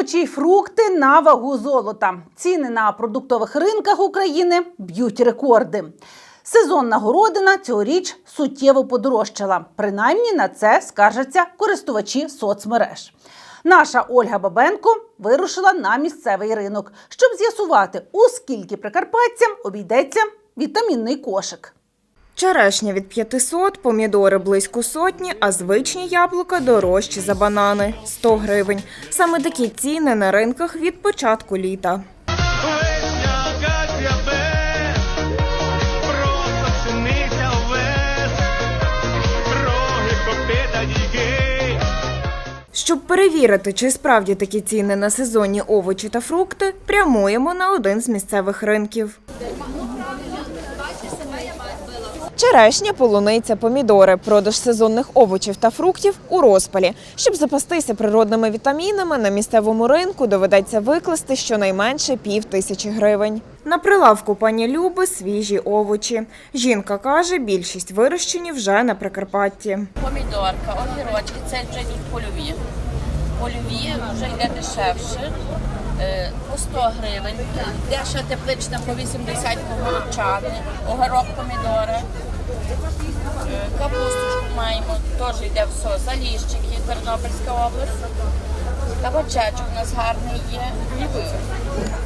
Овочі й фрукти на вагу золота. Ціни на продуктових ринках України б'ють рекорди. Сезонна городина цьогоріч суттєво подорожчала. Принаймні на це скаржаться користувачі соцмереж. Наша Ольга Бабенко вирушила на місцевий ринок, щоб з'ясувати, у скільки прикарпатцям обійдеться вітамінний кошик. Черешня від 500, помідори близько сотні, а звичні яблука дорожчі за банани – 100 гривень. Саме такі ціни на ринках від початку літа. Щоб перевірити, чи справді такі ціни на сезонні овочі та фрукти, прямуємо на один з місцевих ринків. Черешня, полуниця, помідори, продаж сезонних овочів та фруктів у розпалі. Щоб запастися природними вітамінами, на місцевому ринку доведеться викласти щонайменше пів тисячі гривень. На прилавку пані Люби свіжі овочі. Жінка каже, більшість вирощені вже на Прикарпатті. помідорка, огірочки, це вже йдуть польові. Польові вже йде дешевше, е, по 100 гривень. Деша теплична по 80 погорочани, огірок помідори. Е, Капусточку маємо, теж йде все. Заліщики, Тернопільська область. Кабачечок у нас гарний є.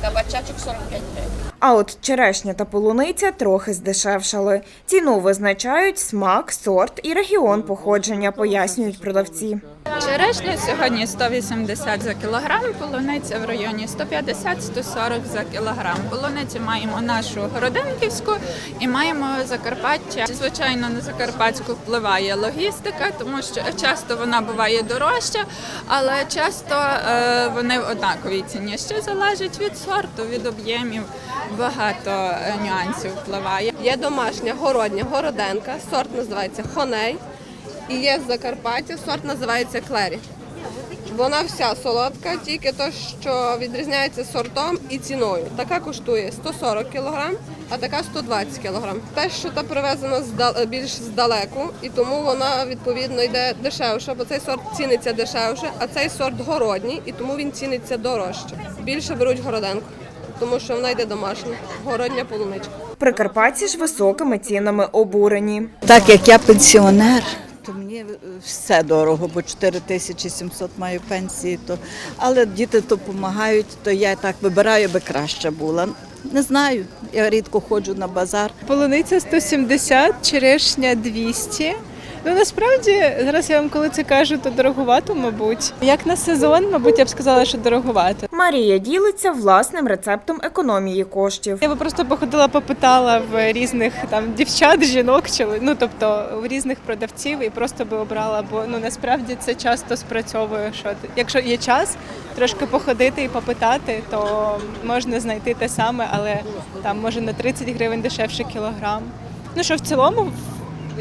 Кабачечок 45 гривень. А от черешня та полуниця трохи здешевшали. Ціну визначають смак, сорт і регіон походження, пояснюють продавці. Черешня сьогодні 180 за кілограм, полуниця в районі 150-140 за кілограм. Полуницю маємо нашу Городенківську і маємо Закарпаття. Звичайно, на Закарпатську впливає логістика, тому що часто вона буває дорожча, але часто е, вони в однаковій ціні. Ще залежить від сорту, від об'ємів. Багато е, нюансів впливає. Є домашня городня городенка, сорт називається Хоней. І є з Закарпаття, сорт називається Клері. Вона вся солодка, тільки то, що відрізняється сортом і ціною. Така коштує 140 кг, а така 120 кг. Те, що та привезена більш здалеку, і тому вона відповідно йде дешевше, бо цей сорт ціниться дешевше, а цей сорт городній, і тому він ціниться дорожче. Більше беруть городенку, тому що вона йде домашня, городня полуничка. Прикарпатці ж високими цінами обурені. Так як я пенсіонер, все дорого, бо 4700 маю пенсії. То... Але діти то допомагають, то я так вибираю, би краще була. Не знаю, я рідко ходжу на базар. Полуниця 170, черешня 200. Ну насправді зараз я вам коли це кажу, то дороговато, мабуть. Як на сезон, мабуть, я б сказала, що дороговато. Марія ділиться власним рецептом економії коштів. Я би просто походила, попитала в різних там дівчат, жінок, чоли- ну тобто в різних продавців і просто би обрала, бо ну насправді це часто спрацьовує. Що якщо є час трошки походити і попитати, то можна знайти те саме, але там може на 30 гривень дешевше кілограм. Ну що в цілому,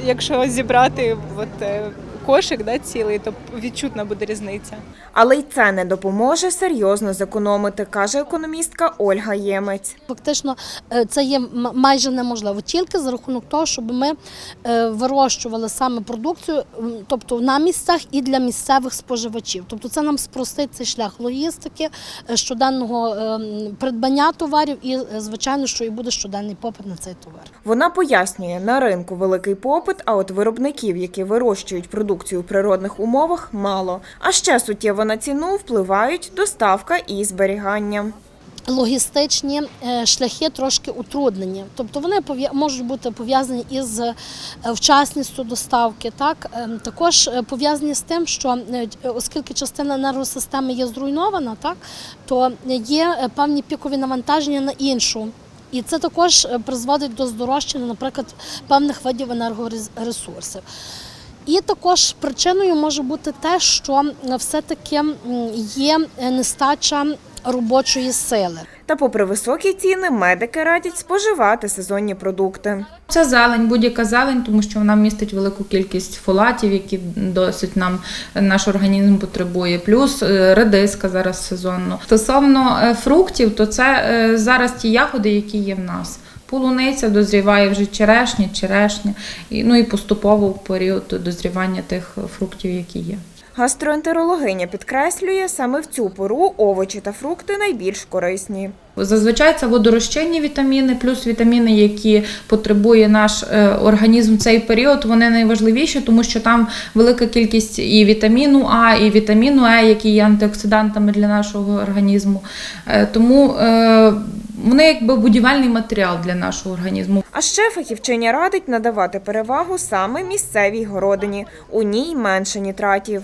якщо зібрати от, е, кошик да, цілий, то відчутна буде різниця. Але й це не допоможе серйозно зекономити, каже економістка Ольга Ємець. Фактично, е, це є майже неможливо тільки за рахунок того, щоб ми е, вирощували саме продукцію, тобто на місцях і для місцевих споживачів. Тобто, це нам спростить цей шлях логістики, е, щоденного придбання товарів, і звичайно, що і буде щоденний попит на цей товар. Вона пояснює, на ринку великий попит, а от виробників, які вирощують продукцію у природних умовах, мало. А ще суттєво на ціну впливають доставка і зберігання. логістичні е, шляхи трошки утруднені. Тобто вони можуть бути пов'язані із е, вчасністю доставки. Так? Ем, Також е, пов'язані з тим, що е, оскільки частина енергосистеми є зруйнована, так? то є е, певні пікові навантаження на іншу. І це також е, призводить до здорожчання, наприклад, певних видів енергоресурсів. І також причиною може бути те, що все-таки є нестача робочої сили. Та попри високі ціни, медики радять споживати сезонні продукти. Це зелень, будь-яка зелень, тому що вона містить велику кількість фолатів, які досить нам наш організм потребує. Плюс е, редиска зараз сезонно. Стосовно е, фруктів, то це е, зараз ті ягоди, які є в нас. Полуниця дозріває вже черешня, черешня, і, ну і поступово в період дозрівання тих фруктів, які є. Гастроентерологиня підкреслює, саме в цю пору овочі та фрукти найбільш корисні. Зазвичай це водорозчинні вітаміни, плюс вітаміни, які потребує наш е, організм в цей період. Вони найважливіші, тому що там велика кількість і вітаміну А, і вітаміну Е, які є антиоксидантами для нашого організму. Е, Тому е, вони якби будівельний матеріал для нашого організму. А ще фахівчиня радить надавати перевагу саме місцевій городині. У ній менше нітратів.